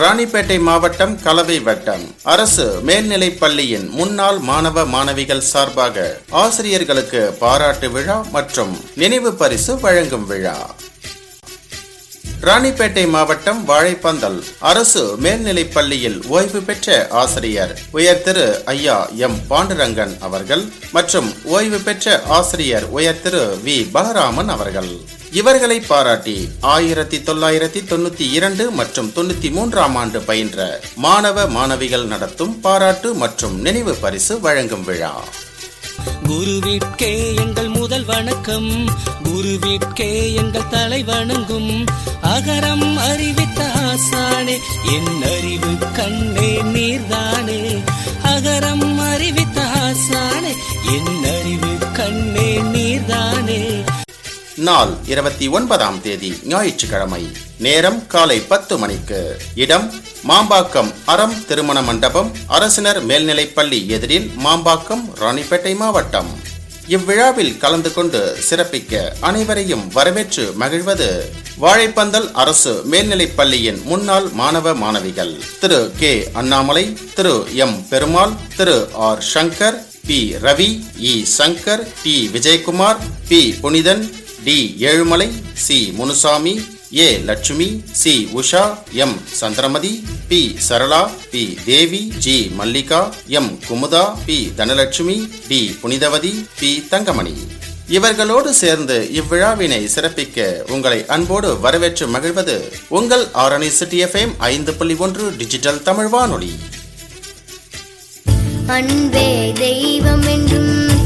ராணிப்பேட்டை மாவட்டம் கலவை வட்டம் அரசு மேல்நிலைப் பள்ளியின் முன்னாள் மாணவ மாணவிகள் சார்பாக ஆசிரியர்களுக்கு பாராட்டு விழா மற்றும் நினைவு பரிசு வழங்கும் விழா. ராணிப்பேட்டை மாவட்டம் வாழைப்பந்தல். அரசு மேல்நிலைப் பள்ளியில் ஓய்வு பெற்ற ஆசிரியர். உயர் திரு ஐயா எம் பாண்டுரங்கன் அவர்கள் மற்றும் ஓய்வு பெற்ற ஆசிரியர் உயர் திரு வி. பலராமன் அவர்கள். இவர்களை பாராட்டி ஆயிரத்தி தொள்ளாயிரத்தி தொண்ணூத்தி இரண்டு மற்றும் தொண்ணூத்தி மூன்றாம் ஆண்டு பயின்ற மாணவ மாணவிகள் நடத்தும் பாராட்டு மற்றும் நினைவு பரிசு வழங்கும் விழா. குருவிற்கே எங்கள் முதல் வணக்கம். குருவிற்கே எங்கள் தலை வணங்கும் அகரம் அறிவித்த ஆசானே என் அறிவு கண்ணே நீர்தானே. அகரம் அறிவித்த ஆசானே என் அறிவு கண்ணே நீர்தானே. நாள் இருபத்தி ஒன்பதாம் தேதி ஞாயிற்றுக்கிழமை நேரம் காலை பத்து மணிக்கு. இடம் மாம்பாக்கம் அறம் திருமண மண்டபம் அரசினர் மேல்நிலைப்பள்ளி எதிரில் மாம்பாக்கம் ராணிப்பேட்டை மாவட்டம். இவ்விழாவில் கலந்து கொண்டு சிறப்பிக்க அனைவரையும் வரவேற்று மகிழ்வது வாழைப்பந்தல் அரசு மேல்நிலைப் பள்ளியின் முன்னாள் மாணவ மாணவிகள். திரு கே. அண்ணாமலை திரு M. Perumal Thiru R. Shankar P. Ravi E. Shankar T. Vijayakumar P. Punithan T. Ezhumalai C. Munusamy A Lakshmi C Usha M Chandramathi P Sarala P Devi G Mallika M Kumudha P Dhanalakshmi T Punithavathi P Thangamani. இவர்களோடு சேர்ந்து இவ்விழாவினை சிறப்பிக்க உங்களை அன்போடு வரவேற்று மகிழ்வது உங்கள் Arani city FM ஐந்து புள்ளி ஒன்று டிஜிட்டல் தமிழ் வானொலி. அன்பே தெய்வம் என்றும்